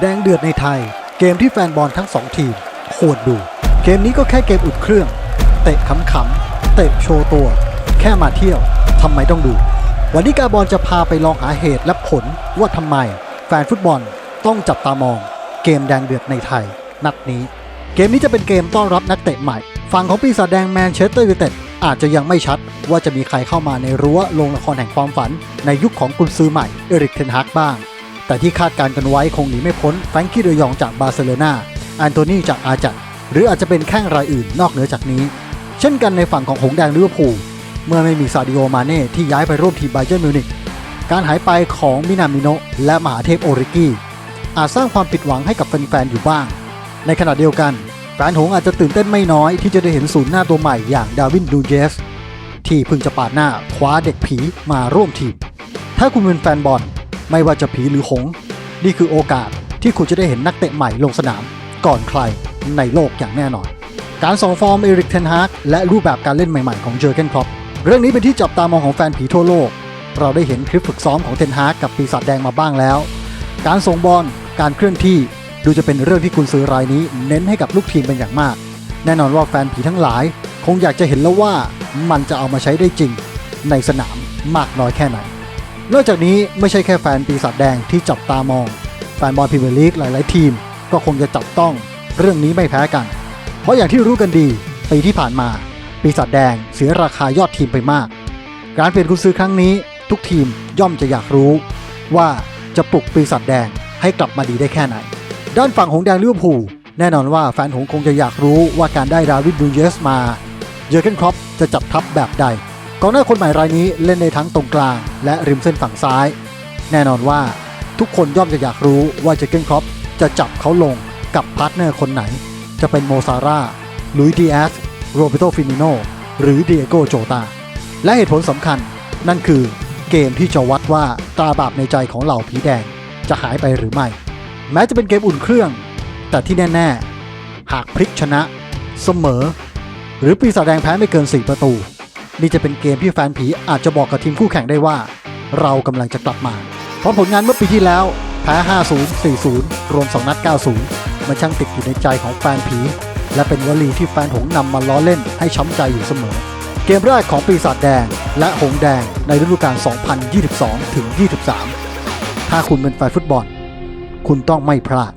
แดงเดือดในไทย เกมที่แฟนบอลทั้งสองทีมควรดู เกมนี้ก็แค่เกมอุ่นเครื่อง เตะขำๆ เตะโชว์ตัว แค่มาเที่ยวทำไมต้องดู วันนี้กาบอลจะพาไปลองหาเหตุและผลว่าทำไม แฟนฟุตบอลต้องจับตามอง เกมแดงเดือดในไทย นัดนี้ เกมนี้จะเป็นเกมต้อนรับนักเตะใหม่ ฝั่งของปีศาจแดงแมนเชสเตอร์ยูไนเต็ดอาจจะยังไม่ชัดว่าจะมีใครเข้ามาในรั้วโรงละครแห่งความฝันในยุคของกุนซือใหม่เอริกเทนฮากบ้าง แต่ที่คาดการกันไว้คงหนีไม่พ้นแฟรงกี้เดยองจากบาร์เซโลนาแอนโทนีจากอาจัดหรืออาจจะเป็นแข้งรายอื่นนอกเหนือจากนี้ เช่นกันในฝั่งของหงแดงลิเวอร์พูลเมื่อไม่มีซาดิโอมาเน่ที่ย้ายไปร่วมทีมไบเจอร์มิวนิกการหายไปของมินามิโนและมหาเทพโอริกี้อาจสร้างความผิดหวังให้กับแฟนๆอยู่บ้าง ในขณะเดียวกันแฟนหงอาจจะตื่นเต้นไม่น้อยที่จะได้เห็นศูนย์หน้าตัวใหม่อย่างดาวินดูเยสที่เพิ่งจะปาดหน้าคว้าเด็กผีมาร่วมทีม ถ้าคุณเป็นแฟนบอล ไม่ว่าจะผีหรือหงส์นี่คือโอกาสที่คุณจะได้เห็นนักเตะใหม่ลงสนามก่อนใครในโลกอย่างแน่นอน การส่งฟอร์มเอริกเทนฮากและรูปแบบการเล่นใหม่ๆของเจอร์เกนครอปเรื่องนี้เป็นที่จับตามองของแฟนผีทั่วโลก เราได้เห็นคลิปฝึกซ้อมของเทนฮากกับปีศาจแดงมาบ้างแล้ว การส่งบอลการเคลื่อนที่ดูจะเป็นเรื่องที่คุณซื้อรายนี้เน้นให้กับลูกทีมเป็นอย่างมาก แน่นอนว่าแฟนผีทั้งหลาย คงอยากจะเห็นแล้วว่ามันจะเอามาใช้ได้จริงในสนามมากน้อยแค่ไหน นอกจากนี้ไม่ใช่แค่แฟนปีศาจแดงที่จับตามอง แฟนบอลพรีเมียร์ลีกหลาย ๆ ทีม ก็คงจะจับต้องเรื่องนี้ไม่แพ้กัน เพราะอย่างที่รู้กันดีปีที่ผ่านมา ปีศาจแดงเสียราคายอดทีมไปมาก การเปลี่ยนกุญซือครั้งนี้ทุกทีมย่อมจะอยากรู้ ว่าจะปลุกปีศาจแดงให้กลับมาดีได้แค่ไหน ด้านฝั่งหงแดงลิเวอร์พูลแน่นอนว่าแฟนหงคงจะอยากรู้ว่าการได้ดาวิดดูเยสมา เยอร์เกนครอปจะจับทัพแบบใด กองหน้าคนใหม่รายนี้เล่นในทั้งตรงกลาง และริมเส้นฝั่งซ้าย แน่นอนว่าทุกคนย่อมจะอยากรู้ว่าเจเกนครอปจะจับเขาลงกับพาร์ทเนอร์คนไหน จะเป็นโมซาร่าลุยดีแอสโรเบโตฟิมิโนหรือเดียโกโจตา และเหตุผลสำคัญนั่นคือเกมที่จะวัดว่าตาบาปในใจของเหล่าผีแดงจะหายไปหรือไม่ แม้จะเป็นเกมอุ่นเครื่อง แต่ที่แน่ ๆ หากพลิกชนะ เสมอ หรือปีศาจแดงแพ้ไม่เกิน 4 ประตู นี่จะเป็นเกมที่แฟนผีอาจจะบอกกับทีมคู่แข่งได้ว่า เรากำลังจะกลับมา เพราะผลงานเมื่อปีที่แล้วแพ้ 50 40 รวม 2 นัด 90 มันช่างติดอยู่ในใจของแฟนผี และเป็นวลีที่แฟนหงนำมาล้อเล่นให้ช้ำใจอยู่เสมอ เกมแรกของปีศาจแดง และหงแดงในฤดูกาล 2022 ถึง 23 ถ้าคุณเป็นแฟนฟุตบอล คุณต้องไม่พลาด